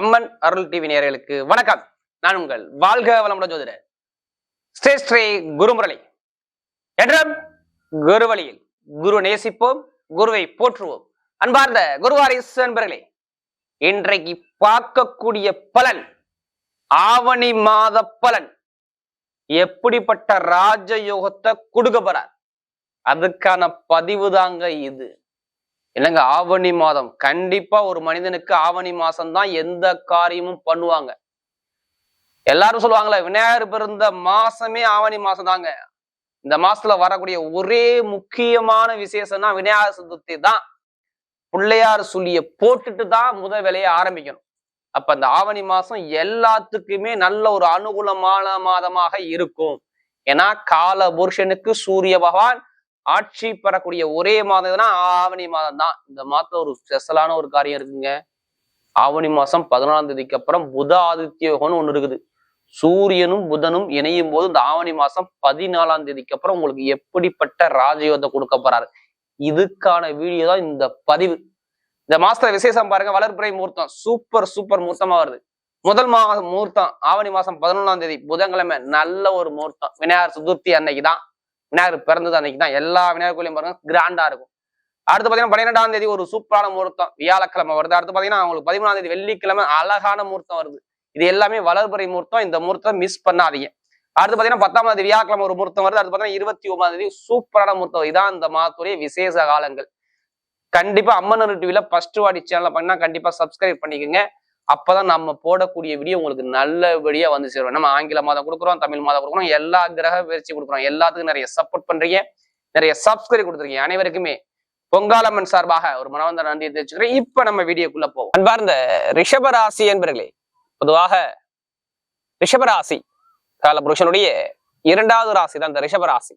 அம்மன் அருள் TV நேர்களுக்கு வணக்கம். நான் உங்கள் வாழ்க வளமுடன் ஜோதிடர் ஸ்ரீ ஸ்ரீ குருமுரளி. என்றும் குருவழியில் குரு நேசிப்போம் குருவை போற்றுவோம். அன்பார்ந்த குருவாரிஸ் அன்பர்களே இன்றைக்கு பார்க்கக்கூடிய பலன் ஆவணி மாத பலன். எப்படிப்பட்ட ராஜயோகத்தை கொடுக்க போறார்? அதுக்கான பதிவு தாங்க இது. இல்லைங்க ஆவணி மாதம். கண்டிப்பா ஒரு மனிதனுக்கு ஆவணி மாசம் தான் எந்த காரியமும் பண்ணுவாங்க. எல்லாரும் சொல்லுவாங்களே விநாயகர் பிறந்த மாசமே ஆவணி மாசம் தாங்க இந்த மாசத்துல வரக்கூடிய ஒரே முக்கியமான விசேஷம்னா விநாயகர் சதுர்த்தி தான். பிள்ளையார் சொல்லிய போட்டுட்டு தான் முத வேலையை ஆரம்பிக்கணும். அப்ப அந்த ஆவணி மாசம் எல்லாத்துக்குமே நல்ல ஒரு அனுகூலமான மாதமாக இருக்கும். ஏன்னா கால புருஷனுக்கு சூரிய பகவான் ஆட்சி பெறக்கூடிய ஒரே மாதம் எதுனா ஆவணி மாதம் தான் இந்த மாதத்துல ஒரு ஸ்பெஷலான ஒரு காரியம் இருக்குங்க. ஆவணி மாசம் பதினாலாம் தேதிக்கு அப்புறம் புத ஆதித்ய யோகம்னு இருக்குது. சூரியனும் புதனும் இணையும் போது இந்த ஆவணி மாசம் பதினாலாம் தேதிக்கு அப்புறம் உங்களுக்கு எப்படிப்பட்ட ராஜயோகத்தை கொடுக்க போறாரு? இதுக்கான வீடியோ தான் இந்த பதிவு. இந்த மாசத்துல விசேஷம் பாருங்க வளர்பிறை முகூர்த்தம். சூப்பர் சூப்பர் முகூர்த்தமா வருது. முதல் மாதம் முகூர்த்தம் ஆவணி மாசம் பதினொன்றாம் தேதி புதன்கிழமை நல்ல ஒரு முகூர்த்தம். விநாயகர் சதுர்த்தி அன்னைக்கு தான் விநாயகர் பிறந்தது அன்னைக்கு தான் எல்லா விநாயகர் கோயிலையும் பாருங்க கிராண்டா இருக்கும். அடுத்து பாத்தீங்கன்னா பன்னிரெண்டாம் தேதி ஒரு சூப்பரான முகூர்த்தம். வியாழக்கிழமை வருது. அடுத்து பாத்தீங்கன்னா அவங்களுக்கு பதிமூணாம் தேதி வெள்ளிக்கிழமை அழகான முகூர்த்தம் வருது. இது எல்லாமே வளர்பறை முகூர்த்தம். இந்த முகூர்த்தம் மிஸ் பண்ணாதீங்க. அடுத்து பாத்தீங்கன்னா பத்தாம் தேதி வியாழக்கிழமை ஒரு முகூர்த்தம் வருது. அடுத்து பாத்தீங்கன்னா இருபத்தி ஒன்பதாம் தேதி சூப்பரான முகூர்த்தம். இதான் இந்த மாதத்துடைய விசேஷ காலங்கள். கண்டிப்பா அம்மன் டிவில ஃபர்ஸ்ட் வாடி சேனலை பண்ணா கண்டிப்பா சப்ஸ்கிரைப் பண்ணிக்கோங்க. அப்பதான் நம்ம போடக்கூடிய வீடியோ உங்களுக்கு நல்லபடியா வந்து சேரும். நம்ம ஆங்கில மாதம் கொடுக்குறோம் தமிழ் மாதம் கொடுக்குறோம் எல்லா கிரக பயிற்சி கொடுக்குறோம். எல்லாத்துக்கும் நிறைய சப்போர்ட் பண்றீங்க. நிறைய சப்ஸ்கிரைப் கொடுத்துருக்கீங்க. அனைவருக்குமே பொங்காலம்மன் சார்பாக ஒரு மனவந்த நன்றியை தெரிவிச்சுக்கிறேன். இப்ப நம்ம வீடியோக்குள்ள போவோம். அன்பார்ந்த ரிஷபராசி என்பர்களே பொதுவாக ரிஷபராசி காலபுருஷனுடைய இரண்டாவது ராசி தான் இந்த ரிஷபராசி.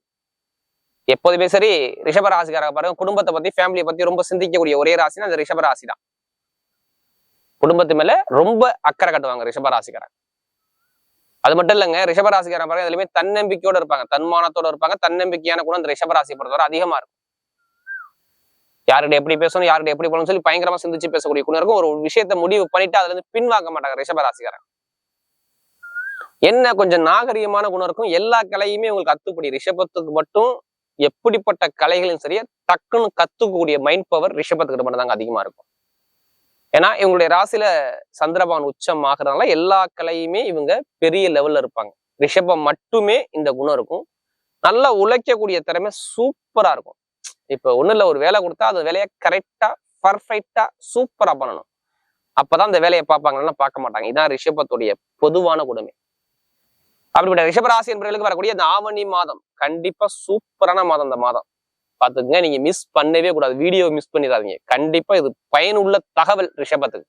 எப்போதுமே சரி ரிஷபராசிக்காரங்க பாருங்க குடும்பத்தை பத்தி ஃபேமிலியை பத்தி ரொம்ப சிந்திக்கக்கூடிய ஒரே ராசினா அந்த ரிஷபராசி தான். குடும்பத்து மேல ரொம்ப அக்கறை கட்டுவாங்க ரிஷபராசிக்காரங்க அது மட்டும் இல்லைங்க ரிஷபராசிக்காரன் பாருங்க அதுலயுமே தன்னம்பிக்கையோட இருப்பாங்க. தன்மானத்தோட இருப்பாங்க. தன்னம்பிக்கையான குணம் அந்த ரிஷபராசி பொறுத்தவரை அதிகமா இருக்கும். யார்கிட்ட எப்படி பேசணும் யார்கிட்ட எப்படி போகணும்னு சொல்லி பயங்கரமா சிந்திச்சு பேசக்கூடிய குணம் இருக்கும். ஒரு விஷயத்த முடிவு பண்ணிட்டு அதுல இருந்து பின்வாங்க மாட்டாங்க ரிஷபராசிக்காரன் என்ன கொஞ்சம் நாகரிகமான குணம் இருக்கும். எல்லா கலையுமே உங்களுக்கு அத்துப்படி. ரிஷபத்துக்கு மட்டும் எப்படிப்பட்ட கலைகளும் சரியா டக்குன்னு கத்துக்கக்கூடிய மைண்ட் பவர் ரிஷபத்துக்கிட்ட மட்டும் தாங்க அதிகமா இருக்கும். ஏன்னா இவங்களுடைய ராசியில சந்திரபான் உச்சம் ஆகுறதுனால எல்லா கலையுமே இவங்க பெரிய லெவல்ல இருப்பாங்க. ரிஷபம் மட்டுமே இந்த குணம் இருக்கும். நல்லா உழைக்கக்கூடிய திறமை சூப்பரா இருக்கும். இப்ப ஒண்ணு இல்ல ஒரு வேலை கொடுத்தா அந்த வேலையை கரெக்டா பர்ஃபெக்டா சூப்பரா பண்ணணும். அப்பதான் அந்த வேலையை பார்ப்பாங்கன்னா பார்க்க மாட்டாங்க. இதான் ரிஷபத்துடைய பொதுவான குணமே அப்படிப்பட்ட ரிஷபராசி என்பவர்களுக்கு வரக்கூடிய இந்த ஆவணி மாதம் கண்டிப்பா சூப்பரான மாதம் இந்த மாதம். பார்த்துக்குங்க. நீங்க மிஸ் பண்ணவே கூடாது. வீடியோ மிஸ் பண்ணிடாதீங்க. கண்டிப்பா இது பயனுள்ள தகவல் ரிஷபத்துக்கு.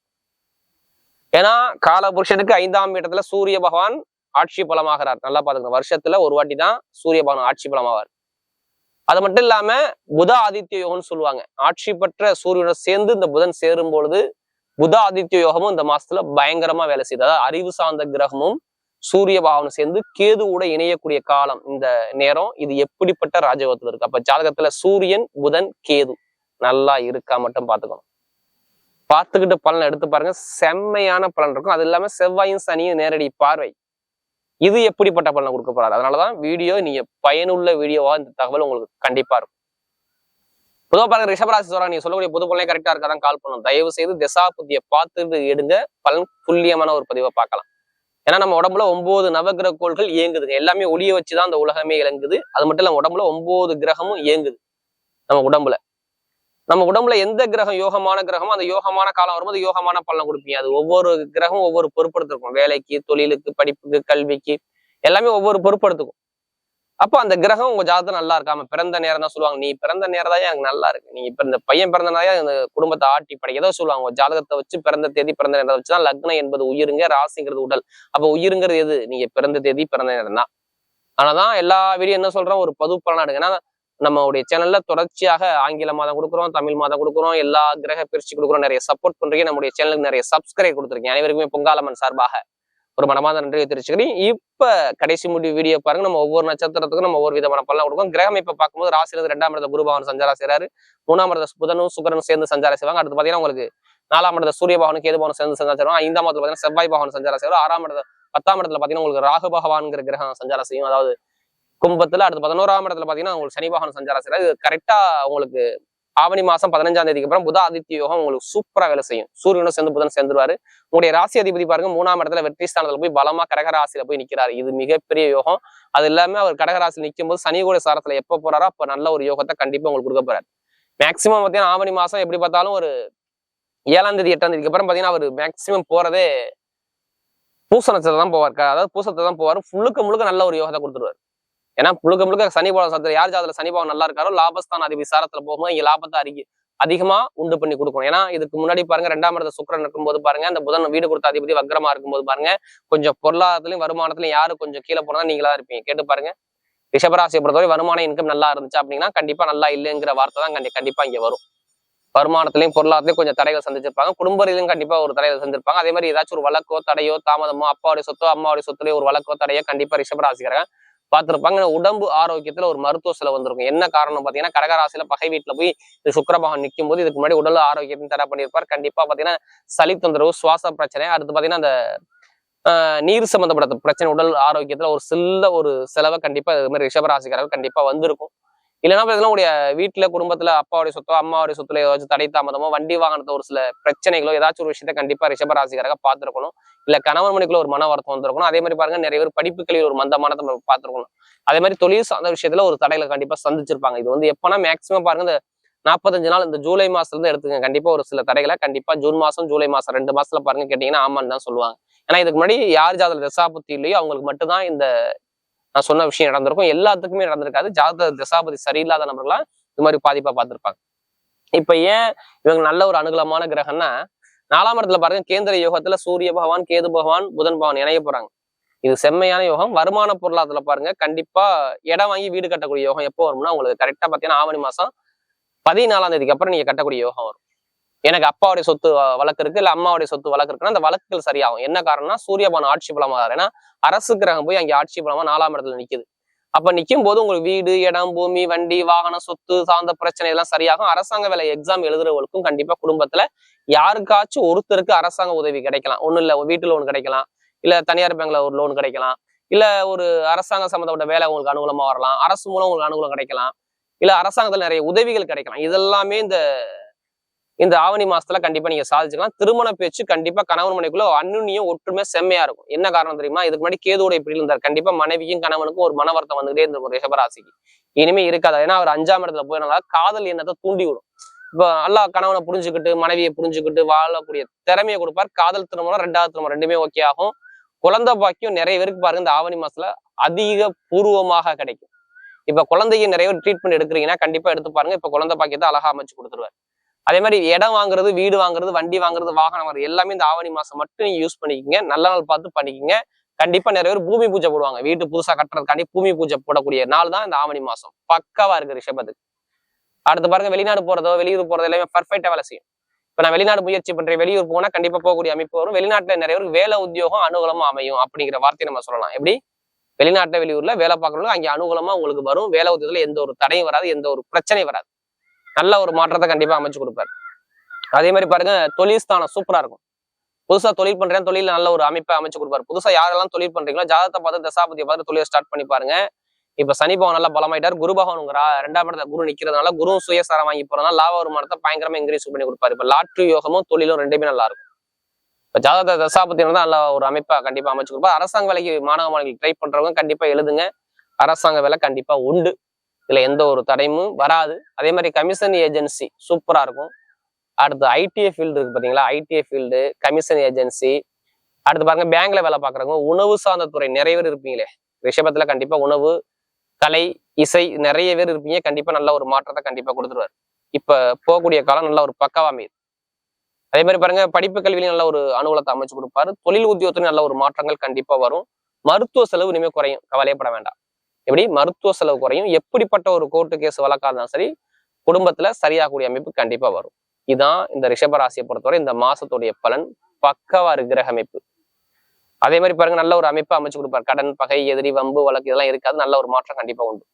ஏன்னா காலபுருஷனுக்கு ஐந்தாம் இடத்துல சூரிய பகவான் ஆட்சி பலமாகிறார். நல்லா பாத்துக்கணும் வருஷத்துல ஒரு வாட்டி தான் சூரிய பகவான் ஆட்சி பலமாவார். அது மட்டும் இல்லாம புத ஆதித்ய யோகம்னு சொல்லுவாங்க. ஆட்சி பெற்ற சூரியனோட சேர்ந்து இந்த புதன் சேரும் பொழுது புத ஆதித்ய யோகமும் இந்த மாசத்துல பயங்கரமா வேலை செய்யுது அதாவது அறிவு சார்ந்த கிரகமும் சூரிய பாவனம் சேர்ந்து கேது கூட இணையக்கூடிய காலம் இந்த நேரம். இது எப்படிப்பட்ட ராஜயோகத்துல இருக்கு? அப்ப ஜாதகத்துல சூரியன் புதன் கேது நல்லா இருக்கா மட்டும் பாத்துக்கணும் பார்த்துக்கிட்டு பலன் எடுத்து பாருங்க. செம்மையான பலன் இருக்கும். அது இல்லாம செவ்வாயும் சனியும் நேரடி பார்வை. இது எப்படிப்பட்ட பலனை கொடுக்க போறாரு? அதனாலதான் வீடியோ நீங்க பயனுள்ள வீடியோவா இந்த தகவல் உங்களுக்கு கண்டிப்பா இருக்கும். பொதுவாக பாருங்க ரிஷபராசி சொல்றாங்க நீங்க சொல்லக்கூடிய புது பலனே கரெக்டா இருக்காதான் கால் பண்ணணும் தயவு செய்து திசா புத்திய பார்த்துட்டு எடுங்க. பலன் துல்லியமான ஒரு பதிவை பார்க்கலாம். ஏன்னா நம்ம உடம்புல ஒன்பது நவகிரக கோள்கள் இயங்குதுங்க எல்லாமே ஒளிய வச்சுதான் அந்த உலகமே இயங்குது. அது மட்டும் இல்ல உடம்புல ஒன்பது கிரகமும் இயங்குது நம்ம உடம்புல. நம்ம உடம்புல எந்த கிரகம் யோகமான கிரகமோ அந்த யோகமான காலம் வரும்போது யோகமான பலனை கொடுப்பீங்க. அது ஒவ்வொரு கிரகமும் ஒவ்வொரு பொறுப்படுத்திருக்கும் வேலைக்கு தொழிலுக்கு படிப்புக்கு கல்விக்கு எல்லாமே ஒவ்வொரு பொறுப்படுத்துக்கும் அப்போ அந்த கிரகம் உங்க ஜாதகம் நல்லா இருக்காம பிறந்த நேரம் தான் சொல்லுவாங்க. நீ பிறந்த நேரம் தான் எனக்கு நல்லா இருக்கு. நீ இப்ப இந்த பையன் பிறந்த நேரம் இந்த குடும்பத்தை ஆட்டி படை ஏதோ சொல்லுவாங்க. உங்க ஜாதகத்தை வச்சு பிறந்த தேதி பிறந்த நேரத்தை வச்சுதான் லக்னம் என்பது உயிருங்க ராசிங்கிறது உடல். அப்ப உயிருங்கிறது எது? நீங்க பிறந்த தேதி பிறந்த நேரம் தான். ஆனாதான் எல்லா வீடியோ என்ன சொல்றோம்? ஒரு பது பலனா எடுங்க ஏன்னா நம்மளுடைய சேனல்ல தொடர்ச்சியாக ஆங்கில மாதம் கொடுக்குறோம் தமிழ் மாதம் கொடுக்குறோம் எல்லா கிரக பிரிச்சு கொடுக்குறோம். நிறைய சப்போர்ட் பண்றீங்க. நம்முடைய சேனலுக்கு நிறைய சப்ஸ்கிரைப் கொடுத்துருக்கீங்க. அனைவருக்குமே பொங்காலம்மன் சார்பாக. ஒரு மனமாத நன்றியை தெரிவிச்சுக்கிறேன். இப்ப கடைசி முடிவு வீடியோ பாருங்க. நம்ம ஒவ்வொரு நட்சத்திரத்துக்கும் நம்ம ஒவ்வொரு விதமான பலன் கொடுக்கும். கிரகம் இப்ப பார்க்கும்போது ராசியிலிருந்து ரெண்டாம் இடத்த குருபவன் சஞ்சாரம் செய்யறாரு மூணாம் இடத்த புதனும் சுக்கரனும் சேர்ந்து சஞ்சாரம் செய்வாங்க. அடுத்து பாத்தீங்கன்னா உங்களுக்கு நாலாம் இடத்த சூரிய பவனும் கேது பவனும் சேர்ந்து சஞ்சாரம் ஐந்தாம் இடத்துல பாத்தீங்கன்னா செவ்வாய் பவன் சஞ்சாரம் செய்வார். ஆறாம் இடத்துல பத்தாம் இடத்துல பாத்தீங்கன்னா உங்களுக்கு ராகு பகவான்ங்கிற கிரகம் சஞ்சாரம் செய்யும். அதாவது கும்பத்துல அடுத்து பதினோராம் இடத்துல பாத்தீங்கன்னா உங்களுக்கு சனி பகவான் சஞ்சாரம் செய்யறாரு கரெக்டா உங்களுக்கு ஆவணி மாசம் பதினஞ்சாம் தேதிக்கு அப்புறம் புத ஆதித்ய யோகம் உங்களுக்கு சூப்பரா வேலை செய்யும். சூரியனும் சேர்ந்து புதன் சேர்ந்துருவாரு. உங்களுடைய ராசி அதிபதி பாருங்க மூணாம் இடத்துல வெற்றி ஸ்தானத்துல போய் பலமா கடகராசியில போய் நிக்கிறாரு. இது மிகப்பெரிய யோகம். அது இல்லாம அவர் கடக நிற்கும் போது சனி கூட சாரத்துல எப்ப போறாரோ அப்ப நல்ல ஒரு யோகத்தை கண்டிப்பா உங்களுக்கு கொடுக்க போறாரு. மேக்சிமம் பாத்தீங்கன்னா ஆவணி மாசம் எப்படி பார்த்தாலும் ஒரு ஏழாம் தேதி எட்டாம் தேதிக்கு அப்புறம் பாத்தீங்கன்னா அவர் மேக்சிமம் போறதே பூச நட்சத்திரம் தான் போவார். அதாவது பூசத்தை தான் போவார். முழுக்க முழுக்க நல்ல ஒரு யோகத்தை கொடுத்துருவாரு. ஏன்னா முழுக்க முழுக்க சனி பவன் சத்திரம் யார் ஜாதகத்துல சனி பவன் நல்லா இருக்காரோ லாபஸ்தான் அதிபதி சாரத்துல போகும்போது இங்க லாபத்தை அறிக்கை அதிகமா உண்டு பண்ணி கொடுக்கணும். ஏன்னா இதுக்கு முன்னாடி பாருங்க ரெண்டாம் இடத்த சுக்கிரன் இருக்கும்போது பாருங்க அந்த புதன் வீடு கொடுத்த அதிபதி வக்ரமா இருக்கும்போது பாருங்க கொஞ்சம் பொருளாதாரத்திலையும் வருமானத்திலையும் யாரு கொஞ்சம் கீழே போனா நீங்களா இருப்பீங்க. கேட்டு பாருங்க. ரிஷபராசியை பொறுத்தவரை வருமான இன்கம் நல்லா இருந்துச்சு அப்படின்னா கண்டிப்பா நல்லா இல்லைங்கிற வார்த்தை தான் கண்டி- கண்டிப்பா இங்க வரும். வருமானத்திலையும் பொருளாதாரத்திலையும் கொஞ்சம் தடைகள் சந்திச்சிருப்பாங்க. குடும்பத்திலையும் கண்டிப்பா ஒரு தடைகள் சந்திருப்பாங்க அதே மாதிரி ஏதாச்சும் ஒரு வழக்கோ தடையோ தாமதமோ அப்பாவுடைய சொத்தோ அம்மாவுடைய சொத்துலயோ ஒரு வழக்கோ தடையோ கண்டிப்பா ரிஷபராசிக்காரங்க பார்த்திருப்பாங்க. உடம்பு ஆரோக்கியத்துல ஒரு மருத்துவ செலவு வந்திருக்கும். என்ன காரணம் பாத்தீங்கன்னா கடகராசியில பகை வீட்டுல போய் இந்த சுக்கரபகவான் நிற்கும் போது இதுக்கு முன்னாடி உடல் ஆரோக்கியத்தையும் தடை பண்ணியிருப்பார். கண்டிப்பா பாத்தீங்கன்னா சளி தொந்தரவு சுவாச பிரச்சனை அடுத்து பாத்தீங்கன்னா அந்த ஆஹ், நீர் சம்பந்தப்பட்ட பிரச்சனை உடல் ஆரோக்கியத்துல ஒரு சில்ல ஒரு செலவை கண்டிப்பா இது மாதிரி ரிஷபராசிக்காரர்கள் கண்டிப்பா வந்திருக்கும். இல்லைன்னா பாத்தீங்கன்னா உங்களுடைய வீட்டுல குடும்பத்துல அப்பாவுடைய சொத்தோ அம்மாவுடைய சொத்துல ஏதாச்சும் தடை தாமதமோ வண்டி வாகனத்தை ஒரு சில பிரச்சனைகளோ ஏதாச்சும் ஒரு விஷயத்த கண்டிப்பா ரிஷபராசிக்காரங்க பார்த்திருக்கணும். இல்ல கணவன் மணிக்குள்ள ஒரு மன வருத்தம் வந்திருக்கணும். அதே மாதிரி பாருங்க நிறைய பேர் படிப்புகளில் ஒரு மந்தமானத்தை நம்ம பாத்துருக்கணும் அதே மாதிரி தொழில் சார்ந்த விஷயத்துல ஒரு தடைகளை கண்டிப்பா சந்திச்சிருப்பாங்க. இது வந்து எப்பனா மேக்சிமம் பாருங்க இந்த நாற்பத்தஞ்சு நாள் இந்த ஜூலை மாசத்துல இருந்து எடுத்துங்க கண்டிப்பா ஒரு சில தடைகளை கண்டிப்பா ஜூன் மாசம் ஜூலை மாசம் ரெண்டு மாசத்துல பாருங்க கேட்டீங்கன்னா ஆமான்னு தான் சொல்லுவாங்க. ஏன்னா இதுக்கு முன்னாடி யார் ஜாதக தசாபுத்தி இல்லையோ அவங்களுக்கு மட்டும்தான் இந்த நான் சொன்ன விஷயம் நடந்திருக்கும். எல்லாத்துக்குமே நடந்திருக்காது. ஜாதக திசாபதி சரியில்லாத நபர்கள்லாம் இது மாதிரி பாதிப்பா பார்த்திருப்பாங்க. இப்ப ஏன் இவங்க நல்ல ஒரு அனுகூலமான கிரகம்னா நாலாம் இடத்துல பாருங்க கேந்திர யோகத்துல சூரிய பகவான் கேது பகவான் புதன் பகவான் இணைய போறாங்க. இது செம்மையான யோகம். வருமான பொருளாதாரத்துல பாருங்க கண்டிப்பா இடம் வாங்கி வீடு கட்டக்கூடிய யோகம் எப்போ வரும்னா உங்களுக்கு கரெக்டா பாத்தீங்கன்னா ஆவணி மாசம் பதினாலாம் தேதிக்கு அப்புறம் நீங்க கட்டக்கூடிய யோகம் வரும். எனக்கு அப்பாவுடைய சொத்து வழக்கு இருக்கு இல்ல அம்மாவுடைய சொத்து வழக்கு இருக்குன்னா அந்த வழக்குகள் சரியாகும். என்ன காரணம்னா சூரியபான் ஆட்சி பலமாக ஏன்னா அரசு கிரகம் போய் அங்கே ஆட்சி பலமா நாலாம் இடத்துல நிக்குது. அப்ப நிக்கும் போது உங்களுக்கு வீடு இடம் பூமி வண்டி வாகனம் சொத்து சார்ந்த பிரச்சனை எல்லாம் சரியாகும். அரசாங்க வேலை எக்ஸாம் எழுதுறவங்களுக்கும் கண்டிப்பா குடும்பத்துல யாருக்காச்சும் ஒருத்தருக்கு அரசாங்க உதவி கிடைக்கலாம். ஒண்ணும் இல்ல வீட்டு லோன் கிடைக்கலாம். இல்ல தனியார் பேங்க்ல ஒரு லோன் கிடைக்கலாம். இல்ல ஒரு அரசாங்க சம்மந்தப்பட்ட வேலை உங்களுக்கு அனுகூலமா வரலாம். அரசு மூலம் உங்களுக்கு அனுகூலம் கிடைக்கலாம். இல்ல அரசாங்கத்துல நிறைய உதவிகள் கிடைக்கலாம். இதெல்லாமே இந்த இந்த ஆவணி மாசத்துல கண்டிப்பா நீங்க சாதிச்சுக்கலாம். திருமண பேச்சு கண்டிப்பா கணவன் மனைக்குள்ள அன்னுனியும் ஒற்றுமை செம்மையா இருக்கும். என்ன காரணம் தெரியுமா? இதுக்கு முன்னாடி கேதுவோட இப்படி இருந்தார். கண்டிப்பா மனைவிக்கும் கணவனுக்கும் ஒரு மனவரத்தம் வந்துகிட்டே இருந்திருக்கும் ரிஷபராசிக்கு. இனிமே இருக்காது. ஏன்னா அவர் அஞ்சாம் இடத்துல போயிருந்தா காதல் எண்ணத்தை தூண்டி விடும் இப்போ நல்லா கணவனை புரிஞ்சுக்கிட்டு மனைவியை புரிஞ்சுக்கிட்டு வாழக்கூடிய திறமையை கொடுப்பார். காதல் திருமணம் ரெண்டாவது திருமணம் ரெண்டுமே ஓகே ஆகும். குழந்தை பாக்கியம் நிறைய பேருக்கு பாருங்க இந்த ஆவணி மாசத்துல அதிக பூர்வமாக கிடைக்கும். இப்ப குழந்தைய நிறைய பேர் ட்ரீட்மெண்ட் எடுக்கிறீங்கன்னா கண்டிப்பா எடுத்து பாருங்க. இப்ப குழந்தை பாக்கியத்தை அழகா அமைச்சு கொடுத்துருவாரு. அதே மாதிரி இடம் வாங்குறது வீடு வாங்குறது வண்டி வாங்குறது வாகனம் வாங்குறது எல்லாமே இந்த ஆவணி மாசம் மட்டும் நீங்க யூஸ் பண்ணிக்கோங்க. நல்ல நாள் பார்த்து பண்ணிக்கிங்க. கண்டிப்பா நிறைய பேர் பூமி பூஜை போடுவாங்க. வீட்டு புதுசா கட்டுறதுக்காண்டி பூமி பூஜை போடக்கூடிய நாள் தான் இந்த ஆவணி மாசம். பக்காவா இருக்கு ரிஷபத்துக்கு அடுத்து பாருங்க வெளிநாடு போறதோ வெளியூர் போறதோ எல்லாமே பர்ஃபெக்டா வேலை செய்யும். இப்ப நான் வெளிநாடு முயற்சி பண்றேன் வெளியூர் போனா கண்டிப்பா போகக்கூடிய அமைப்பு வரும். வெளிநாட்டுல நிறைய பேருக்கு வேலை உத்தியோகம் அனுகூலமா அமையும் அப்படிங்கிற வார்த்தையை நம்ம சொல்லலாம். எப்படி? வெளிநாட்டுல வெளியூர்ல வேலை பார்க்கறவங்களுக்கு அங்கே அனுகூலமா உங்களுக்கு வரும். வேலை உத்தியோகத்துல எந்த ஒரு தடையும் வராது எந்த ஒரு பிரச்சனையும் வராது. நல்ல ஒரு மாற்றத்தை கண்டிப்பா அமைச்சு கொடுப்பாரு. அதே மாதிரி பாருங்க தொழில் ஸ்தானம் சூப்பரா இருக்கும். புதுசா தொழில் பண்றேன் தொழில் நல்ல ஒரு அமைப்பை அமைச்சு கொடுப்பாரு. புதுசா யாரெல்லாம் தொழில் பண்றீங்களோ ஜாதகத்தை பார்த்து தசாபதியை பார்த்து தொழிலை ஸ்டார்ட் பண்ணி பாருங்க. இப்ப சனி பகவான் நல்லா பலமாயிட்டார். குரு பகவான் உங்க ரெண்டாம் இடத்துல குரு நிக்கிறதுனால குரு சுயசாரம் வாங்கி போறதுனால லாப வருமானத்தை பயங்கரமா இன்க்ரீஸ் பண்ணி கொடுப்பாரு. இப்ப லாட்ரி யோகமும் தொழிலும் ரெண்டுமே நல்லா இருக்கும். இப்ப ஜாதக தசாபத்தியம் தான் நல்ல ஒரு அமைப்பா கண்டிப்பா அமைச்சு கொடுப்பாரு. அரசாங்க வேலைக்கு மாணவ மாணவிகள் ட்ரை பண்றவங்க கண்டிப்பா எழுதுங்க. அரசாங்க வேலை கண்டிப்பா உண்டு. இதுல எந்த ஒரு தடையும் வராது. அதே மாதிரி கமிஷன் ஏஜென்சி சூப்பரா இருக்கும். அடுத்து ஐடிஐ ஃபீல்டு இருக்கு பாத்தீங்களா? ஐடிஐ ஃபீல்டு கமிஷன் ஏஜென்சி அடுத்து பாருங்க பேங்க்ல வேலை பாக்குறவங்க உணவு சார்ந்த துறை. நிறைய பேர் இருப்பீங்களே? ரிஷபத்துல கண்டிப்பா உணவு கலை இசை நிறைய பேர் இருப்பீங்க. கண்டிப்பா நல்ல ஒரு மாற்றத்தை கண்டிப்பா கொடுத்துருவாரு. இப்ப போகக்கூடிய காலம் நல்ல ஒரு பக்கவா அமையுது. அதே மாதிரி பாருங்க படிப்பு கல்வியிலும் நல்ல ஒரு அனுகூலத்தை அமைச்சு கொடுப்பாரு. தொழில் உத்தியோகத்திலும் நல்ல ஒரு மாற்றங்கள் கண்டிப்பா வரும். மருத்துவ செலவு இனிமே குறையும். கவலையப்பட வேண்டாம். எப்படி மருத்துவ செலவு குறையும் எப்படிப்பட்ட ஒரு கோர்ட்டு கேஸ் வழக்கா இருந்தாலும் சரி குடும்பத்துல சரியாகக்கூடிய அமைப்பு கண்டிப்பா வரும். இதான் இந்த ரிஷபராசியை பொறுத்தவரை இந்த மாசத்துடைய பலன் பக்கவா கிரக அமைப்பு. அதே மாதிரி பாருங்க நல்ல ஒரு அமைப்பு அமைச்சு கொடுப்பாரு. கடன் பகை எதிரி வம்பு வழக்கு இதெல்லாம் இருக்காது நல்ல ஒரு மாற்றம் கண்டிப்பா உண்டு.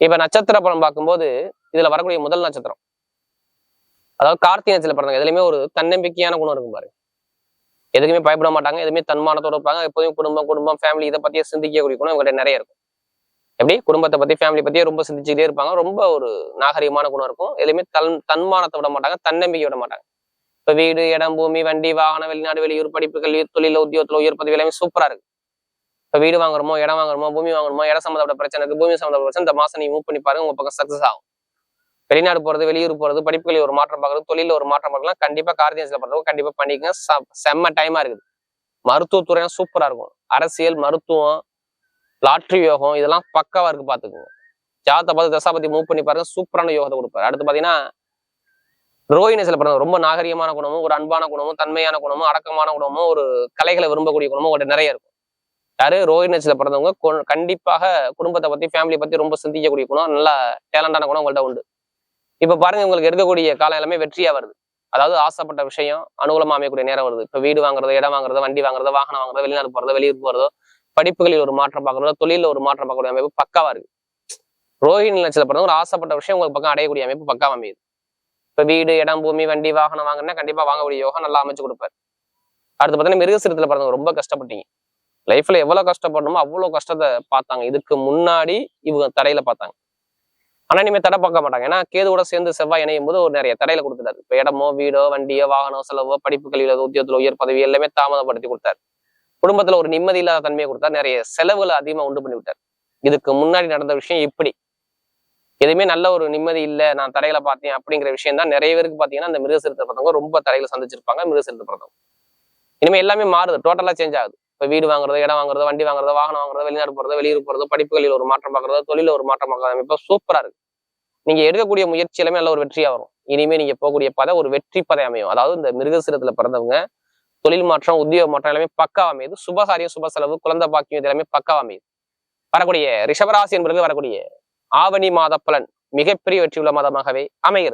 இப்ப நட்சத்திர பலன் பார்க்கும்போது இதுல வரக்கூடிய முதல் நட்சத்திரம். அதாவது கார்த்திகை நட்சத்திரம் பிறந்தவங்க எதுலையுமே ஒரு தன்னம்பிக்கையான குணம் இருக்கும் பாருங்க. எதுக்குமே பயப்பட மாட்டாங்க எதுவுமே தன்மானத்தோட இருப்பாங்க எப்போதும் குடும்பம் குடும்பம் ஃபேமிலி இதை பத்தியே சிந்திக்கக்கூடிய குணம் இவங்ககிட்ட நிறைய இருக்கும். எப்படி? குடும்பத்தை பத்தி ஃபேமிலி பத்தியே ரொம்ப சிந்திச்சுக்கிட்டே இருப்பாங்க. ரொம்ப ஒரு நாகரிகமான குணம் இருக்கும். எதுவுமே தன் தன்மானத்தை விட மாட்டாங்க தன்னம்பிக்கை விட மாட்டாங்க. இப்ப வீடு இடம் பூமி வண்டி வாகனம் வெளிநாடு வெளியூர் படிப்பு கல்வி தொழில உத்தியோகத்துல உயர் பதவி எல்லாமே சூப்பரா இருக்கு. இப்ப வீடு வாங்குறோமோ இடம் வாங்குறோமோ பூமி வாங்குறோமோ இடம் சம்மந்தப்பட்ட பிரச்சனை இருக்கு. பூமி சம்மந்தப்பட்ட பிரச்சனை இந்த மாசம் நீ மூவ் பண்ணி பாருங்க உங்க பக்கம் சக்சஸ் ஆகும். வெளிநாடு போறது வெளியூர் போறது படிப்புகளில் ஒரு மாற்றம் பார்க்கறது தொழில ஒரு மாற்றம் பார்க்கலாம். கண்டிப்பா கார்த்தியன்ஸ்ல பண்றவங்க கண்டிப்பா பண்ணிக்கங்க. செம்ம டைமா இருக்குது. மருத்துவத்துறையும் சூப்பரா இருக்கும். அரசியல் மருத்துவம் லாட்ரி யோகம் இதெல்லாம் பக்காவா இருக்கு பாத்துக்கோங்க. ஜாதத்தை பார்த்து தசாபதி மூவ் பண்ணி பாருங்க சூப்பரான யோகத்தை கொடுப்பாரு. அடுத்து பாத்தீங்கன்னா ரோஹிணிசில பிறந்த ரொம்ப நாகரிகமான குணமும் ஒரு அன்பான குணமும் தன்மையான குணமும் அடக்கமான குணமும் ஒரு கலைகளை விரும்பக்கூடிய குணமும் உங்கள்ட்ட நிறைய இருக்கும். யாரு? ரோஹிணிசில பிறந்தவங்க கண்டிப்பாக குடும்பத்தை பத்தி ஃபேமிலியை பத்தி ரொம்ப சிந்திக்கக்கூடிய குணம் நல்ல டேலண்டான குணம் உங்கள்ட்ட உண்டு. இப்ப பாருங்க உங்களுக்கு எடுக்கக்கூடிய காலம் எல்லாமே வெற்றியா வருது. அதாவது ஆசைப்பட்ட விஷயம் அனுகூலமா அமையக்கூடிய நேரம் வருது. இப்ப வீடு வாங்குறது இடம் வாங்குறது வண்டி வாங்குறது வாகனம் வாங்குறது வெளிநாடு போறது வெளியூர் போறதோ படிப்புகளில் ஒரு மாற்றம் பார்க்கணும் தொழிலில் ஒரு மாற்றம் பார்க்கக்கூடிய அமைப்பு பக்காவா இருக்கு. ரோஹிணி நட்சத்திரம் பிறந்த ஒரு ஆசைப்பட்ட விஷயம் உங்களுக்கு பக்கம் அடையக்கூடிய அமைப்பு பக்காவா அமையுது. இப்ப வீடு இடம் பூமி வண்டி வாகனம் வாங்கினா கண்டிப்பா வாங்கக்கூடிய யோகா நல்லா அமைச்சு கொடுப்பாரு. அடுத்து பார்த்தீங்கன்னா மிருகசிரத்தில் பிறந்தவங்க ரொம்ப கஷ்டப்பட்டீங்க. லைஃப்ல எவ்வளவு கஷ்டப்படணுமோ அவ்வளவு கஷ்டத்தை பார்த்தாங்க. இதுக்கு முன்னாடி இவங்க தடையில பார்த்தாங்க. ஆனா இனிமே தடை பார்க்க மாட்டாங்க. ஏன்னா கேதுவோட சேர்ந்து செவ்வாய் இணையும் போது ஒரு நிறைய தடையில கொடுத்துட்டாரு. இப்ப இடமோ வீடோ வண்டியோ வாகனம் செலவோ படிப்பு கல்வியில உத்தியோகத்தில் உயர் பதவி எல்லாமே தாமதப்படுத்தி கொடுத்தாரு. குடும்பத்துல ஒரு நிம்மதி இல்லாத தன்மையை கொடுத்தா நிறைய செலவுகளை அதிகமா உண்டு பண்ணி விட்டார் இதுக்கு முன்னாடி நடந்த விஷயம் இப்படி. எதுவுமே நல்ல ஒரு நிம்மதி இல்லை நான் தடையில பார்த்தேன் அப்படிங்கிற விஷயம் தான் நிறைய பேருக்கு பாத்தீங்கன்னா அந்த மிருகசிறுத்தை பிறந்தவங்க ரொம்ப தடையில சந்திச்சிருப்பாங்க மிருகசிறுத்தை பிறந்தவங்க இனிமே எல்லாமே மாறுது டோட்டலா சேஞ்ச் ஆகுது. இப்போ வீடு வாங்குறது இடம் வாங்குறது வண்டி வாங்குறது வாகனம் வாங்குறது வெளிநாடு போறது வெளியூர் போறது படிப்புகளில் ஒரு மாற்றம் பார்க்கறது தொழில ஒரு மாற்றம் பார்க்கறது இப்போ சூப்பரா இருக்கு. நீங்க எடுக்கக்கூடிய முயற்சி எல்லாமே நல்ல ஒரு வெற்றியா வரும். இனிமே நீங்க போகக்கூடிய பதை ஒரு வெற்றி பதை அமையும். அதாவது இந்த மிருகசிரத்துல பிறந்தவங்க தொழில் மாற்றம் உத்தியோக மாற்றம் எல்லாமே பக்கா அமையுது. சுபகாரியம் சுப செலவு குழந்தை பாக்கியம் இது எல்லாமே பக்கா அமையுது. வரக்கூடிய ரிஷபராசி என்பவர்கள் வரக்கூடிய ஆவணி மாத பலன் மிகப்பெரிய வெற்றியுள்ள மாதமாகவே அமைகிறது.